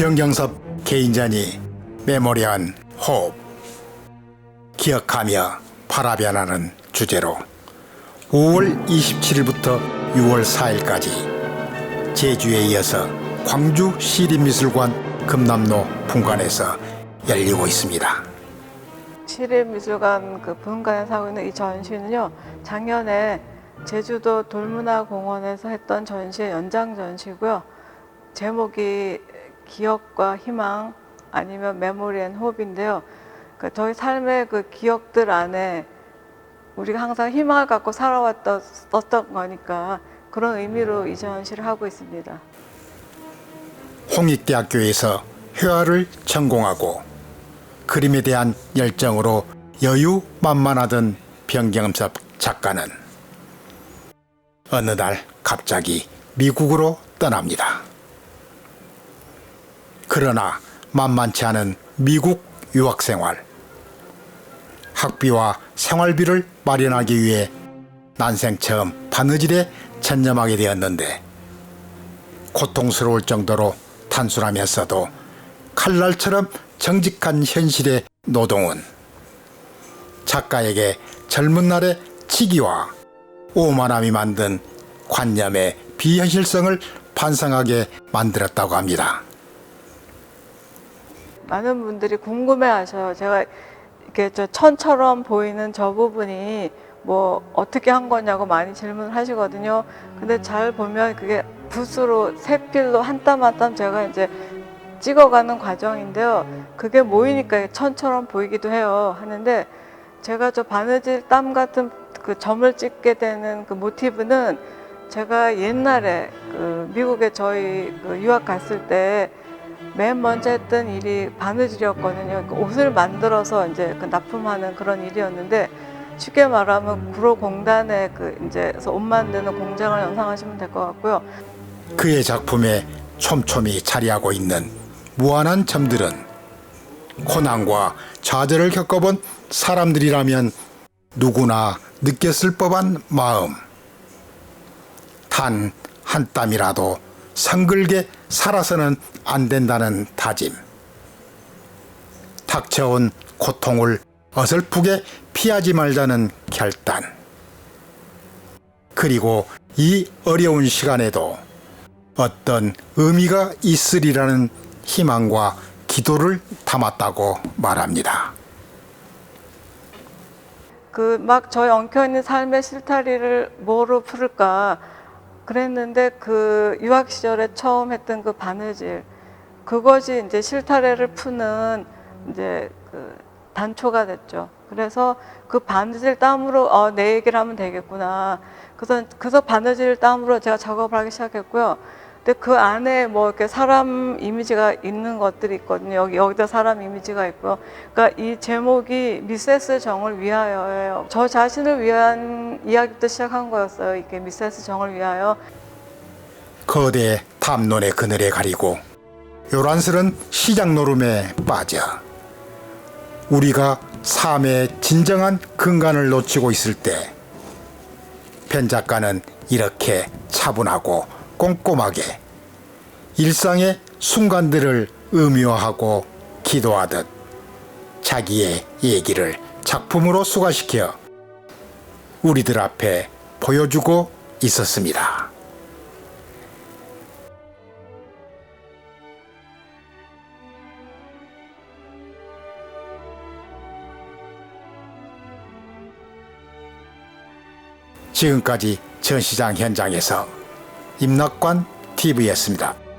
병경섭 개인전이 메모리한 호흡 기억하며 바라변하는 주제로 5월 27일부터 6월 4일까지 제주에 이어서 광주 시립미술관 금남로 분관에서 열리고 있습니다. 시립미술관 그 분관에서 하고 있는 이 전시는요 작년에 제주도 돌문화 공원에서 했던 전시의 연장 전시고요 제목이 기억과 희망 아니면 메모리 앤 호흡인데요 그 저희 삶의 그 기억들 안에 우리가 항상 희망을 갖고 살아왔던 거니까 그런 의미로 이 전시를 하고 있습니다. 홍익대학교에서 회화를 전공하고 그림에 대한 열정으로 여유 만만하던 병경섭 작가는 어느 날 갑자기 미국으로 떠납니다. 그러나 만만치 않은 미국 유학 생활. 학비와 생활비를 마련하기 위해 난생 처음 바느질에 전념하게 되었는데 고통스러울 정도로 단순하면서도 칼날처럼 정직한 현실의 노동은 작가에게 젊은 날의 치기와 오만함이 만든 관념의 비현실성을 반성하게 만들었다고 합니다. 많은 분들이 궁금해하셔요. 제가 이렇게 저 천처럼 보이는 저 부분이 뭐 어떻게 한 거냐고 많이 질문을 하시거든요. 근데 잘 보면 그게 붓으로 세필로 한 땀 한 땀 제가 이제 찍어가는 과정인데요. 그게 모이니까 천처럼 보이기도 해요. 하는데 제가 저 바느질 땀 같은 그 점을 찍게 되는 그 모티브는 제가 옛날에 그 미국에 저희 그 유학 갔을 때 맨 먼저 했던 일이 바느질이었거든요. 그 옷을 만들어서 이제 그 납품하는 그런 일이었는데 쉽게 말하면 구로공단에 그 이제 옷 만드는 공장을 연상하시면 될 것 같고요. 그의 작품에 촘촘히 자리하고 있는 무한한 점들은 고난과 좌절을 겪어본 사람들이라면 누구나 느꼈을 법한 마음. 단 한 땀이라도 성글게 살아서는 안 된다는 다짐. 닥쳐온 고통을 어설프게 피하지 말자는 결단. 그리고 이 어려운 시간에도 어떤 의미가 있으리라는 희망과 기도를 담았다고 말합니다. 그 막 저희 엉켜 있는 삶의 실타리를 뭐로 풀을까 그랬는데 그 유학 시절에 처음 했던 그 바느질 그것이 이제 실타래를 푸는 이제 그 단초가 됐죠. 그래서 그 바느질 땀으로 어, 내 얘기를 하면 되겠구나. 그래서 그래서 바느질 땀으로 제가 작업을 하기 시작했고요. 근데 그 안에 뭐 이렇게 사람 이미지가 있는 것들이 있거든요. 여기 여기다 사람 이미지가 있고요. 그러니까 이 제목이 미세스 정을 위하여예요. 저 자신을 위한 이야기부터 시작한 거였어요. 이게 미세스 정을 위하여. 거대 탐론의 그늘에 가리고 요란스런 시장 노름에 빠져 우리가 삶의 진정한 근간을 놓치고 있을 때 펜 작가는 이렇게 차분하고 꼼꼼하게 일상의 순간들을 의미화하고 기도하듯 자기의 얘기를 작품으로 수가시켜 우리들 앞에 보여주고 있었습니다. 지금까지 전시장 현장에서 임낙관 TV였습니다.